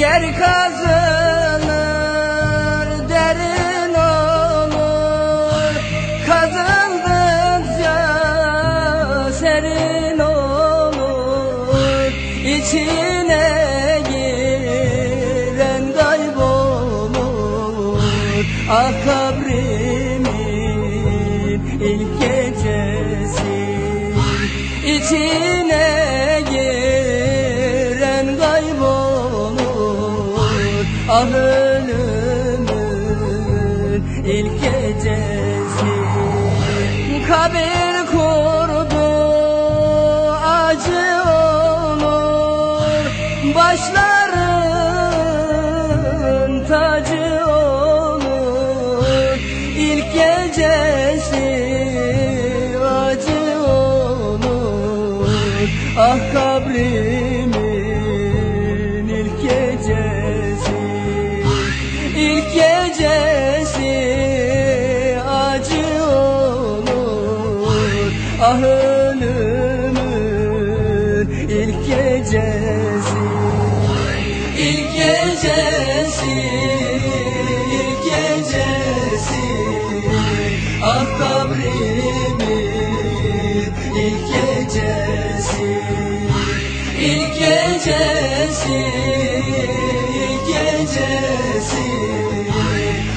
Yer kazılır derin olur. Kazıldıkça serin olur. İçine giren kaybolur. Ah ölümün ilk gecesi. Kabir kurdu acı olur. Başların tacı olur. İlk gecesi acı olur. Ah kabrimin İlk gecesi ilk gecesi.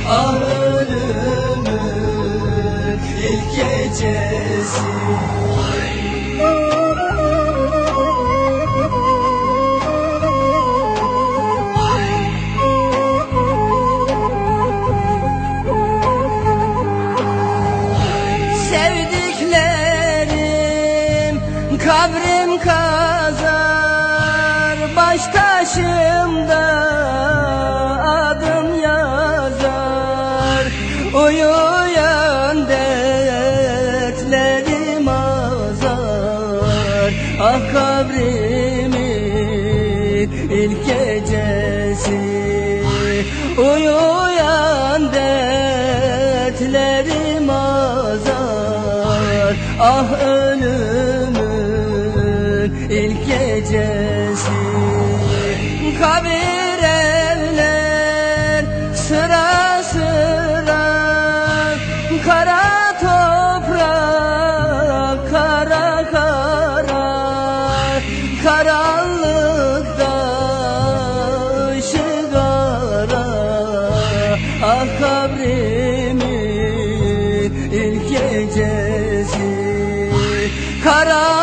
Ah ölümün ilk gecesi Baş taşımda adım yazar. Uyuyan dertlerim azar. Ah kabrimin ilk gecesi. Uyuyan dertlerim azar. Ah ölümün ilk gecesi Karanlıkta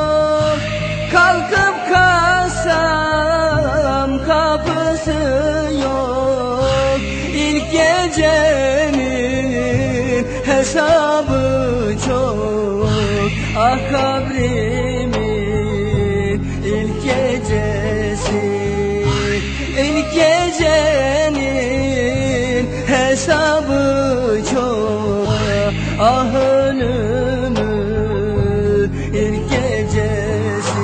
Ah kabrimin ilk gecesi. İlk gecenin hesabı çok. Ah ölümün ilk gecesi.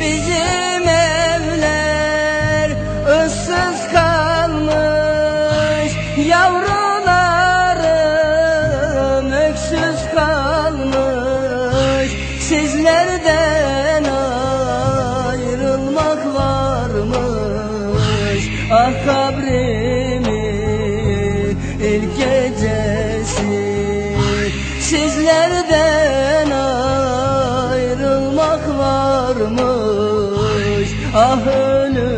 Bizim evler ıssız kalmış Yavrularım öksüz kalmış Sizlerden ayrılmak varmış Ah kabrimin ilk gecesi. Sizlerden ayrılmak varmış Ah ölümün